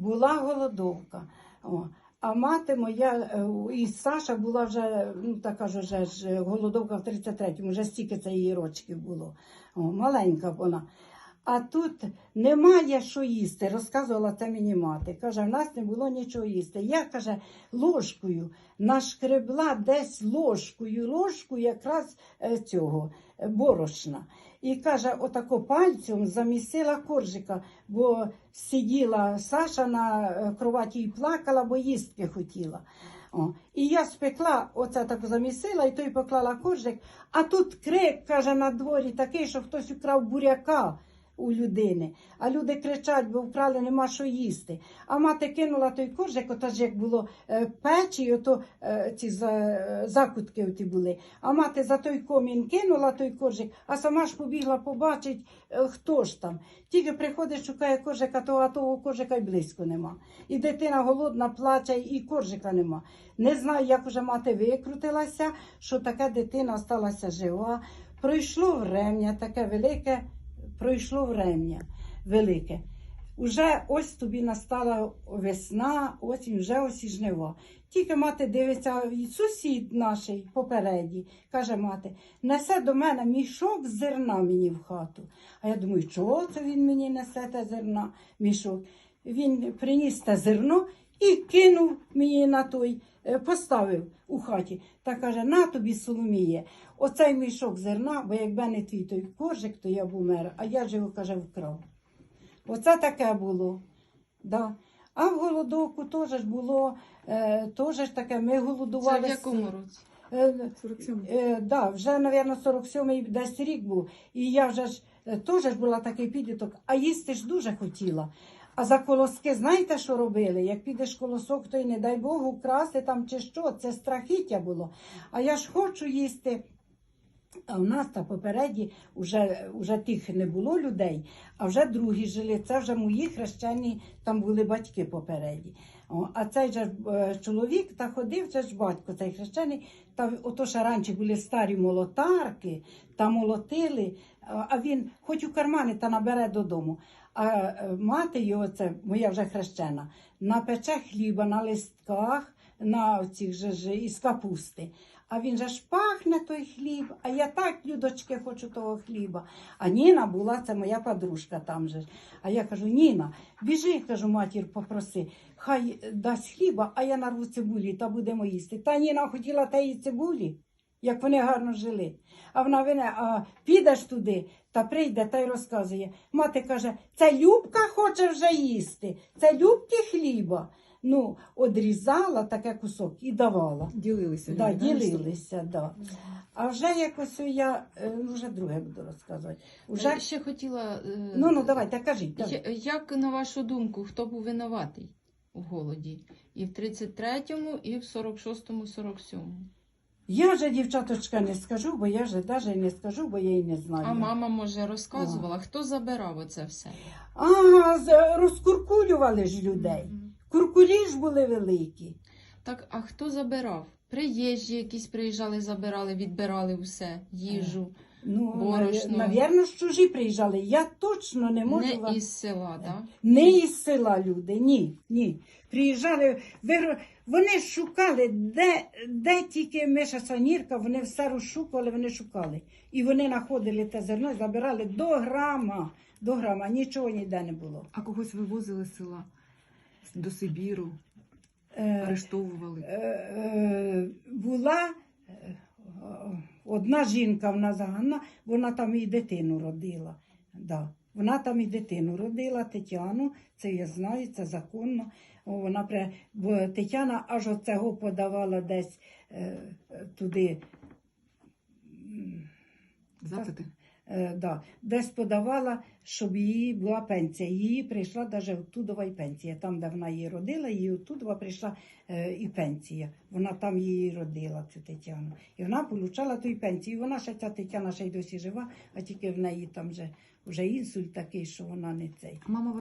була голодовка. О. А мати моя е, і Саша була вже, ну така ж вже ж голодовка в 33-му, вже стільки це її рочків було. О, маленька вона. А тут немає що їсти, розказувала це мені мати. Каже, в нас не було нічого їсти. Я каже, ложкою нашкребла десь ложкою, ложку якраз е, цього е, борошна. І каже, отако пальцем замісила коржика, бо сиділа Саша на е, кроваті і плакала, бо їстки хотіла. О. І я спекла, оце так замісила, і той поклала коржик, а тут крик, каже, на дворі такий, що хтось украв буряка у людини. А люди кричать, бо вкрали, нема що їсти. А мати кинула той коржик, ото ж як було е, печі, ото е, ці е, закутки оті були. А мати за той комін кинула той коржик, а сама ж побігла побачить, хто ж там. Тільки приходить, шукає коржика, то, а того коржика й близько нема. І дитина голодна, плаче, і коржика нема. Не знаю, як уже мати викрутилася, що така дитина сталася жива. Пройшло врем'я таке велике, пройшло врем'я велике. Уже ось тобі настала весна, осінь, вже ось і жнива. Тільки мати дивиться, і сусід наш попереді, каже мати, несе до мене мішок зерна мені в хату. А я думаю, чого це він мені несе те зерна, мішок? Він приніс те зерно і кинув мені на той, поставив у хаті. Та каже, на тобі, Соломіє, оцей мішок зерна, бо якби не твій той коржик, то я б умер, а я ж його, каже, вкрав. Оце таке було. Да. А в голодовку теж було, е, теж таке, ми Це голодували. в якому році? Е, 47. Е, да, вже, мабуть, 47-й десь рік був. І я вже ж е, теж була такий підліток, а їсти ж дуже хотіла. А за колоски, знаєте, що робили? Як підеш колосок, то й не дай Богу красти там чи що, це страхіття було. А я ж хочу їсти. А в нас та попереді вже, вже тих не було людей, а вже другі жили. Це вже мої хрещені, там були батьки попереді. О, а цей же е, чоловік та ходив, це ж батько, цей хрещений, та ото ще раніше були старі молотарки, та молотили, а він хоч у кармани та набере додому. А е, мати його, це моя вже хрещена, напече хліба на листках, на цих же ж із капусти. А він же ж пахне той хліб, а я так, людочки, хочу того хліба. А Ніна була, це моя подружка там же. А я кажу, Ніна, біжи, кажу, матір, попроси, хай дасть хліба, а я нарву цибулі та будемо їсти. Та Ніна хотіла теї цибулі, як вони гарно жили. А вона мене, а підеш туди та прийде та й розказує. Мати каже, це Любка хоче вже їсти, це Любки хліба. Ну, одрізала таке кусок і давала. Ділилися. Да, люди, ділилися, да. А вже якось я е, ну, вже друге буду розказувати. Уже... Е, Ще хотіла. е, Ну, ну давайте, кажіть. давай. Як на вашу думку, хто був винуватий у голоді? І в 33-му, і в 46-му, 47-му. Я вже, дівчаточка, не скажу, бо я вже навіть не скажу, бо я і не знаю. А мама, може, розказувала, хто забирав оце все? А, розкуркулювали ж людей. Мгм. Куркулі ж були великі. Так, а хто забирав? Приїжджі якісь приїжджали, забирали, відбирали все, їжу. Ну, Борошно. навірно, ж чужі приїжджали. Я точно не можу Не вам... із села, так? Не із села люди, ні, ні. Приїжджали, вир- вони шукали, де, де тільки Миша Санірка, вони все розшукували, вони шукали. І вони знаходили те зерно, забирали до грама, до грама, нічого ніде не було. А когось вивозили з села до Сибіру, Е, арештовували. е, е, була одна жінка в нас Ганна, вона там і дитину родила. Да. Вона там і дитину родила, Тетяну, це я знаю, це законно. Вона при... Бо Тетяна аж оцього подавала десь е, туди. Запити. Е, да, десь подавала, щоб її була пенсія. Її прийшла навіть оттудова й пенсія. Там, де вона її родила, її оттудова прийшла е, і пенсія. Вона там її родила, цю Тетяну. І вона отримала ту пенсію. І вона ще ця Тетяна ще й досі жива, а тільки в неї там вже, вже інсульт такий, що вона не цей.